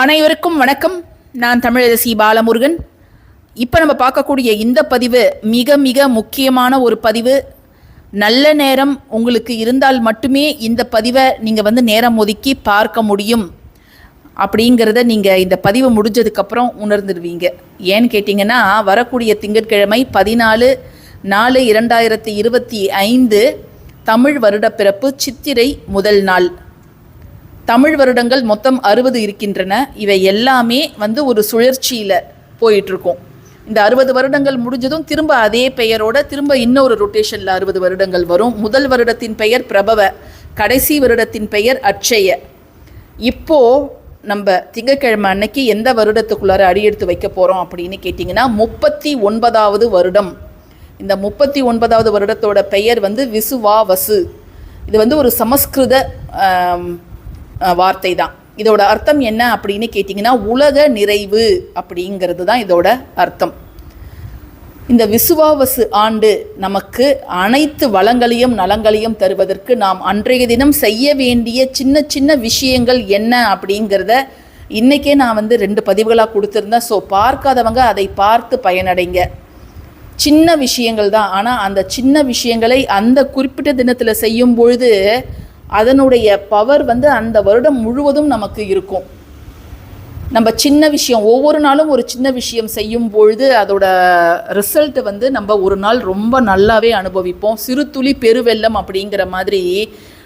அனைவருக்கும் வணக்கம். நான் தமிழரசி பாலமுருகன். இப்போ நம்ம பார்க்கக்கூடிய இந்த பதிவு மிக மிக முக்கியமான ஒரு பதிவு. நல்ல நேரம் உங்களுக்கு இருந்தால் மட்டுமே இந்த பதிவை நீங்கள் வந்து நேரம் ஒதுக்கி பார்க்க முடியும். அப்படிங்கிறத நீங்கள் இந்த பதிவு முடிஞ்சதுக்கப்புறம் உணர்ந்துடுவீங்க ஏன்னு கேட்டிங்கன்னா வரக்கூடிய திங்கட்கிழமை பதினாலு நாலு இரண்டாயிரத்தி இருபத்தி ஐந்து தமிழ் வருடப்பிறப்பு சித்திரை முதல் நாள். தமிழ் வருடங்கள் மொத்தம் அறுபது இருக்கின்றன. இவை எல்லாமே வந்து ஒரு சுழற்சியில் போயிட்டுருக்கும். இந்த அறுபது வருடங்கள் முடிஞ்சதும் திரும்ப அதே பெயரோட திரும்ப இன்னொரு ரொட்டேஷனில் அறுபது வருடங்கள் வரும். முதல் வருடத்தின் பெயர் பிரபவ கடைசி வருடத்தின் பெயர் அட்சய. இப்போ நம்ம திங்கக்கிழமை அன்னைக்கு எந்த வருடத்துக்குள்ளார அடியெடுத்து வைக்க போகிறோம் அப்படின்னு கேட்டிங்கன்னா முப்பத்தி ஒன்பதாவது வருடம். இந்த முப்பத்தி ஒன்பதாவது வருடத்தோட பெயர் வந்து விசுவா வசு இது வந்து ஒரு சமஸ்கிருத வார்த்தை தான் இதோட அர்த்தம் என்ன அப்படின்னு கேட்டிங்கன்னா உலக நிறைவு அப்படிங்கிறது தான் இதோட அர்த்தம். இந்த விசுவாவசு ஆண்டு நமக்கு அனைத்து வளங்களையும் நலங்களையும் தருவதற்கு நாம் அன்றைய தினம் செய்ய வேண்டிய சின்ன சின்ன விஷயங்கள் என்ன அப்படிங்கிறத இன்றைக்கே நான் வந்து ரெண்டு பதிவுகளாக கொடுத்துருந்தேன். ஸோ பார்க்காதவங்க அதை பார்த்து பயனடைங்க. சின்ன விஷயங்கள் தான். ஆனால் அந்த சின்ன விஷயங்களை அந்த குறிப்பிட்ட தினத்தில் செய்யும் பொழுது அதனுடைய பவர் வந்து அந்த வருடம் முழுவதும் நமக்கு இருக்கும். நம்ம சின்ன விஷயம் ஒவ்வொரு நாளும் ஒரு சின்ன விஷயம் செய்யும் பொழுது அதோட ரிசல்ட் வந்து நம்ம ஒரு நாள் ரொம்ப நல்லாவே அனுபவிப்போம். சிறு துளி பெருவெள்ளம் அப்படிங்கிற மாதிரி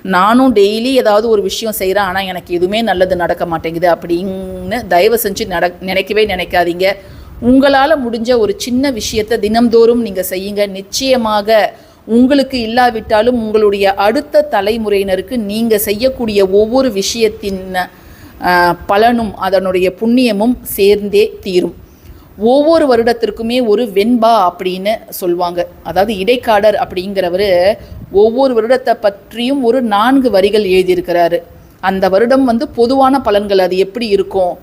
நானும் டெய்லி ஏதாவது ஒரு விஷயம் செய்கிறேன் ஆனால் எனக்கு எதுவுமே நல்லது நடக்க மாட்டேங்குது அப்படின்னு தயவு செஞ்சு நட நினைக்கவே நினைக்காதீங்க. உங்களால் முடிஞ்ச ஒரு சின்ன விஷயத்தை தினம்தோறும் நீங்கள் செய்யுங்க. நிச்சயமாக உங்களுக்கு இல்லாவிட்டாலும் உங்களுடைய அடுத்த தலைமுறையினருக்கு நீங்கள் செய்யக்கூடிய ஒவ்வொரு விஷயத்தின் பலனும் அதனுடைய புண்ணியமும் சேர்ந்தே தீரும். ஒவ்வொரு வருடத்திற்குமே ஒரு வெண்பா அப்படின்னு சொல்லுவாங்க அதாவது இடைக்காடர் அப்படிங்கிறவர் ஒவ்வொரு வருடத்தை பற்றியும் ஒரு நான்கு வரிகள் எழுதியிருக்கிறாரு. அந்த வருடம் வந்து பொதுவான பலன்கள் அது எப்படி இருக்கும்?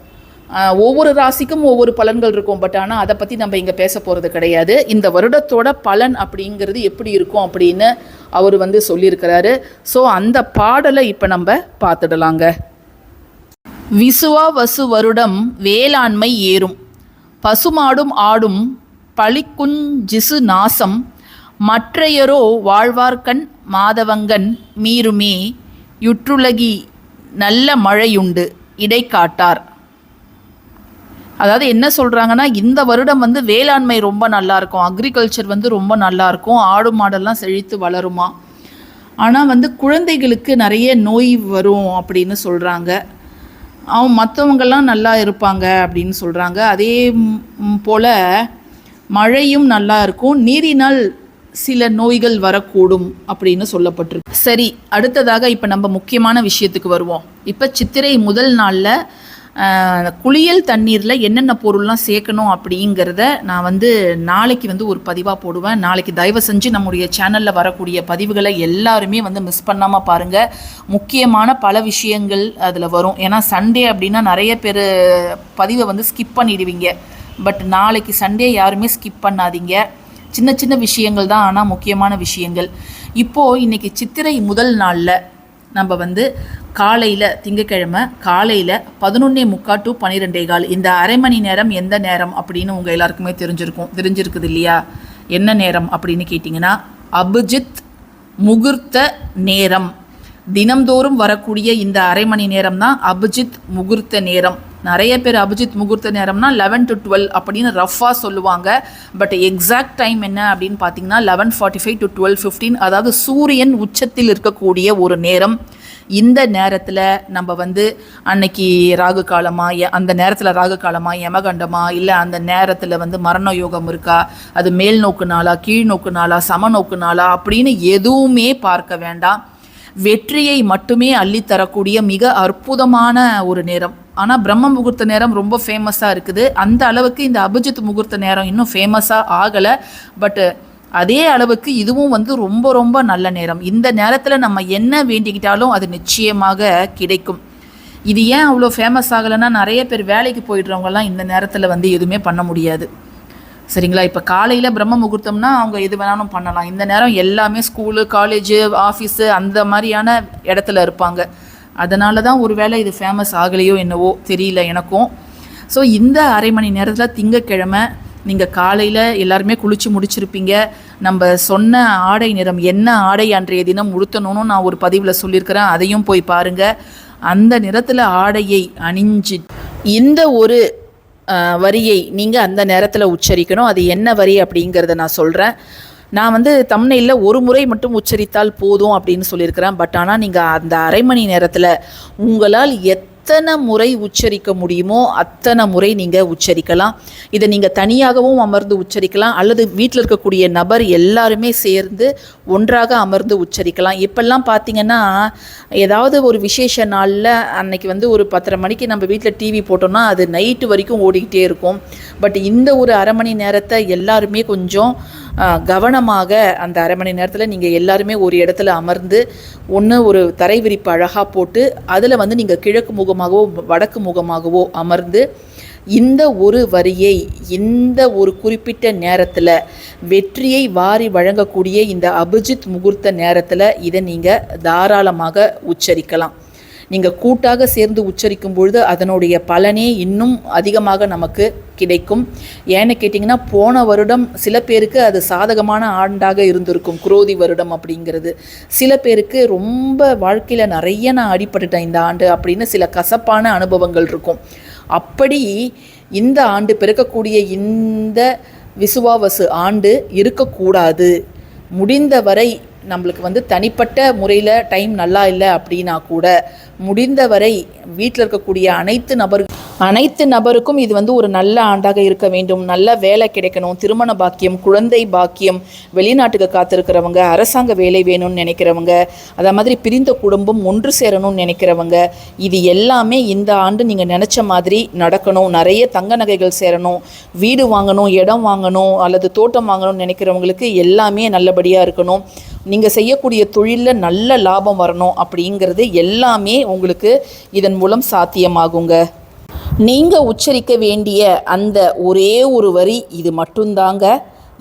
ஒவ்வொரு ராசிக்கும் ஒவ்வொரு பலன்கள் இருக்கும். பட் ஆனால் அதை பற்றி நம்ம இங்கே பேச போகிறது கிடையாது. இந்த வருடத்தோட பலன் அப்படிங்கிறது எப்படி இருக்கும் அப்படின்னு அவர் வந்து சொல்லியிருக்கிறாரு. ஸோ அந்த பாடலை இப்போ நம்ம பார்த்துடலாங்க. விசுவா வசு வருடம் வேளாண்மை ஏறும். பசுமாடும் ஆடும் பளிக்குஞ்சிசு நாசம். மற்றையரோ வாழ்வார்கண் மாதவங்கன் மீறுமே. யுற்றுலகி நல்ல மழையுண்டு. இடைக்காட்டார். அதாவது என்ன சொல்கிறாங்கன்னா இந்த வருடம் வந்து வேளாண்மை ரொம்ப நல்லா இருக்கும் அக்ரிகல்ச்சர் வந்து ரொம்ப நல்லா இருக்கும் ஆடு மாடெல்லாம் செழித்து வளருமா? ஆனால் வந்து குழந்தைகளுக்கு நிறைய நோய் வரும் அப்படின்னு சொல்கிறாங்க அவன் மற்றவங்கெல்லாம் நல்லா இருப்பாங்க அப்படின்னு சொல்கிறாங்க அதே போல் மழையும் நல்லா இருக்கும் நீரினால் சில நோய்கள் வரக்கூடும் அப்படின்னு சொல்லப்பட்டிருக்கு. சரி அடுத்ததாக இப்போ நம்ம முக்கியமான விஷயத்துக்கு வருவோம். இப்போ சித்திரை முதல் நாளில் குளியல் தண்ணீரில் என்னென்ன பொருள்லாம் சேர்க்கணும் அப்படிங்கிறத நான் வந்து நாளைக்கு வந்து ஒரு பதிவாக போடுவேன். நாளைக்கு தயவு செஞ்சு நம்முடைய சேனலில் வரக்கூடிய பதிவுகளை எல்லாருமே வந்து மிஸ் பண்ணாமல் பாருங்கள் முக்கியமான பல விஷயங்கள் அதில் வரும். ஏன்னா சண்டே அப்படின்னா நிறைய பேர் பதிவை வந்து ஸ்கிப் பண்ணிடுவீங்க. பட் நாளைக்கு சண்டே யாருமே ஸ்கிப் பண்ணாதீங்க. சின்ன சின்ன விஷயங்கள் தான் ஆனால் முக்கியமான விஷயங்கள். இப்போது இன்றைக்கி சித்திரை முதல் நாளில் நம்ம வந்து காலையில் திங்கக்கிழமை காலையில் பதினொன்னே முக்கால் டு பன்னிரெண்டே கால். இந்த அரை மணி நேரம் எந்த நேரம் அப்படின்னு உங்கள் எல்லாருக்குமே தெரிஞ்சிருக்கும். தெரிஞ்சிருக்குது இல்லையா? என்ன நேரம் அப்படின்னு கேட்டிங்கன்னா அபிஜித் முகூர்த்த நேரம். தினம்தோறும் வரக்கூடிய இந்த அரை மணி நேரம் தான் அபிஜித் முகூர்த்த நேரம். நிறைய பேர் அபிஜித் முகூர்த்த நேரம்னா லெவன் டு டுவெல் அப்படின்னு ரஃபாக சொல்லுவாங்க. பட் எக்ஸாக்ட் டைம் என்ன அப்படின்னு பார்த்தீங்கன்னா eleven forty five to twelve fifteen அதாவது சூரியன் உச்சத்தில் இருக்கக்கூடிய ஒரு நேரம். இந்த நேரத்தில் நம்ம வந்து அன்னைக்கு ராகு காலமா அந்த நேரத்தில் ராகு காலமா யமகண்டமா இல்லை அந்த நேரத்தில் வந்து மரண யோகம் இருக்கா அது மேல் நோக்கு நாளா கீழ் நோக்கு நாளா சமநோக்கு நாளா அப்படின்னு எதுவுமே பார்க்க வேண்டாம். வெற்றியை மட்டுமே அள்ளித்தரக்கூடிய மிக அற்புதமான ஒரு நேரம். ஆனால் பிரம்ம முகூர்த்த நேரம் ரொம்ப ஃபேமஸாக இருக்குது. அந்த அளவுக்கு இந்த அபிஜித் முகூர்த்த நேரம் இன்னும் ஃபேமஸாக ஆகலை. பட்டு அதே அளவுக்கு இதுவும் வந்து ரொம்ப ரொம்ப நல்ல நேரம். இந்த நேரத்தில் நம்ம என்ன வேண்டிக்கிட்டாலும் அது நிச்சயமாக கிடைக்கும். இது ஏன் அவ்வளோ ஃபேமஸ் ஆகலைன்னா நிறைய பேர் வேலைக்கு போயிடுறவங்கலாம் இந்த நேரத்தில் வந்து எதுவுமே பண்ண முடியாது. சரிங்களா? இப்போ காலையில் பிரம்ம முகூர்த்தம்னா அவங்க எது வேணாலும் பண்ணலாம். இந்த நேரம் எல்லாமே ஸ்கூலு காலேஜு ஆஃபீஸு அந்த மாதிரியான இடத்துல இருப்பாங்க. அதனால தான் ஒருவேளை இது ஃபேமஸ் ஆகலையோ என்னவோ தெரியல எனக்கும். ஸோ இந்த அரை மணி நேரத்தில் திங்கக்கிழமை நீங்கள் காலையில் எல்லாருமே குளித்து முடிச்சிருப்பீங்க. நம்ம சொன்ன ஆடை நிறம் என்ன ஆடை அன்றைய தினம் உடுத்தணும்னு நான் ஒரு பதிவில் சொல்லியிருக்கிறேன். அதையும் போய் பாருங்கள் அந்த நிறத்தில் ஆடையை அணிஞ்சு இந்த ஒரு வரியை நீங்கள் அந்த நேரத்தில் உச்சரிக்கணும். அது என்ன வரி அப்படிங்கிறத நான் சொல்கிறேன் நான் வந்து தமிழில் ஒரு முறை மட்டும் உச்சரித்தால் போதும் அப்படின்னு சொல்லியிருக்கிறேன். பட் ஆனால் நீங்கள் அந்த அரை மணி நேரத்தில் உங்களால் எத் எத்தனை முறை உச்சரிக்க முடியுமோ அத்தனை முறை நீங்கள் உச்சரிக்கலாம். இதை நீங்கள் தனியாகவும் அமர்ந்து உச்சரிக்கலாம். அல்லது வீட்டில் இருக்கக்கூடிய நபர் எல்லாருமே சேர்ந்து ஒன்றாக அமர்ந்து உச்சரிக்கலாம். இப்பெல்லாம் பார்த்தீங்கன்னா ஏதாவது ஒரு விசேஷ நாளில் அன்னைக்கு வந்து ஒரு பத்தரை மணிக்கு நம்ம வீட்டில் டிவி போட்டோம்னா அது நைட்டு வரைக்கும் ஓடிக்கிட்டே இருக்கும். பட் இந்த ஒரு அரை மணி நேரத்தை எல்லாருமே கொஞ்சம் கவனமாக அந்த அரை மணி நேரத்தில் நீங்கள் எல்லாருமே ஒரு இடத்துல அமர்ந்து ஒன்று ஒரு தரை விரிப்பு அழகாக போட்டு அதில் வந்து நீங்கள் கிழக்கு முகமாகவோ வடக்கு முகமாகவோ அமர்ந்து இந்த ஒரு வரியை இந்த ஒரு குறிப்பிட்ட நேரத்தில் வெற்றியை வாரி வழங்கக்கூடிய இந்த அபிஜித் முகூர்த்த நேரத்தில் இதை நீங்கள் தாராளமாக உச்சரிக்கலாம். நீங்கள் கூட்டாக சேர்ந்து உச்சரிக்கும் பொழுது அதனுடைய பலனே இன்னும் அதிகமாக நமக்கு கிடைக்கும். ஏன்னு கேட்டிங்கன்னா போன வருடம் சில பேருக்கு அது சாதகமான ஆண்டாக இருந்திருக்கும் குரோதி வருடம் அப்படிங்கிறது. சில பேருக்கு ரொம்ப வாழ்க்கையில் நிறைய நான் அடிபட்டுட்டேன் இந்த ஆண்டு அப்படின்னு சில கசப்பான அனுபவங்கள் இருக்கும். அப்படி இந்த ஆண்டு பிறக்கக்கூடிய இந்த விசுவாவசு ஆண்டு இருக்கக்கூடாது. முடிந்தவரை நம்மளுக்கு வந்து தனிப்பட்ட முறையில் டைம் நல்லா இல்லை அப்படின்னா கூட முடிந்தவரை வீட்டில் இருக்கக்கூடிய அனைத்து நபர் அனைத்து நபருக்கும் இது வந்து ஒரு நல்ல ஆண்டாக இருக்க வேண்டும். நல்ல வேலை கிடைக்கணும். திருமண பாக்கியம் குழந்தை பாக்கியம் வெளிநாட்டுக்கு காத்திருக்கிறவங்க அரசாங்க வேலை வேணும்னு நினைக்கிறவங்க அதே மாதிரி பிரிந்த குடும்பம் ஒன்று சேரணும்னு நினைக்கிறவங்க இது எல்லாமே இந்த ஆண்டு நீங்கள் நினச்ச மாதிரி நடக்கணும். நிறைய தங்க நகைகள் சேரணும். வீடு வாங்கணும் இடம் வாங்கணும் அல்லது தோட்டம் வாங்கணும்னு நினைக்கிறவங்களுக்கு எல்லாமே நல்லபடியாக இருக்கணும். நீங்கள் செய்யக்கூடிய தொழிலில் நல்ல லாபம் வரணும் அப்படிங்கிறது எல்லாமே உங்களுக்கு இதன் மூலம் சாத்தியமாகுங்க. நீங்கள் உச்சரிக்க வேண்டிய அந்த ஒரே ஒரு வரி இது மட்டும்தாங்க.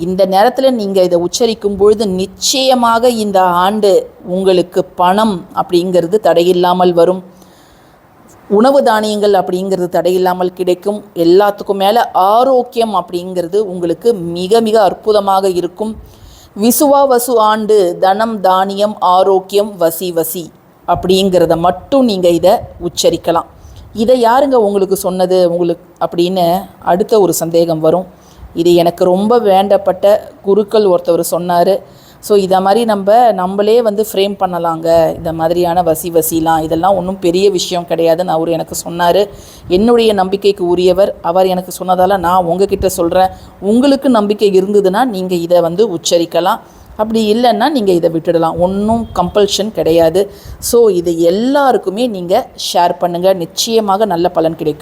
இந்த நேரத்தில் நீங்கள் இதை உச்சரிக்கும் பொழுது நிச்சயமாக இந்த ஆண்டு உங்களுக்கு பணம் அப்படிங்கிறது தடையில்லாமல் வரும். உணவு தானியங்கள் அப்படிங்கிறது தடையில்லாமல் கிடைக்கும். எல்லாத்துக்கும் மேலே ஆரோக்கியம் அப்படிங்கிறது உங்களுக்கு மிக மிக அற்புதமாக இருக்கும். விசுவாவசு ஆண்டு தனம் தானியம் ஆரோக்கியம் வசி வசி அப்படிங்கிறத மட்டும் நீங்கள் இதை உச்சரிக்கலாம். இதை யாருங்க உங்களுக்கு சொன்னது? உங்களுக்கு அப்படின்னு அடுத்த ஒரு சந்தேகம் வரும். இது எனக்கு ரொம்ப வேண்டப்பட்ட குருக்கள் ஒருத்தவர் சொன்னார். ஸோ இதை மாதிரி நம்ம நம்மளே வந்து ஃப்ரேம் பண்ணலாங்க. இந்த மாதிரியான வசி வசிலாம் இதெல்லாம் ஒன்றும் பெரிய விஷயம் கிடையாதுன்னு அவர் எனக்கு சொன்னார். என்னுடைய நம்பிக்கைக்கு உரியவர். அவர் எனக்கு சொன்னதால் நான் உங்ககிட்ட சொல்கிறேன் உங்களுக்கு நம்பிக்கை இருந்ததுன்னா நீங்கள் இதை வந்து உச்சரிக்கலாம். அப்படி இல்லைன்னா நீங்கள் இதை விட்டுடலாம். ஒன்றும் கம்பல்ஷன் கிடையாது. ஸோ இது எல்லாருக்குமே நீங்கள் ஷேர் பண்ணுங்கள் நிச்சயமாக நல்ல பலன் கிடைக்கும்.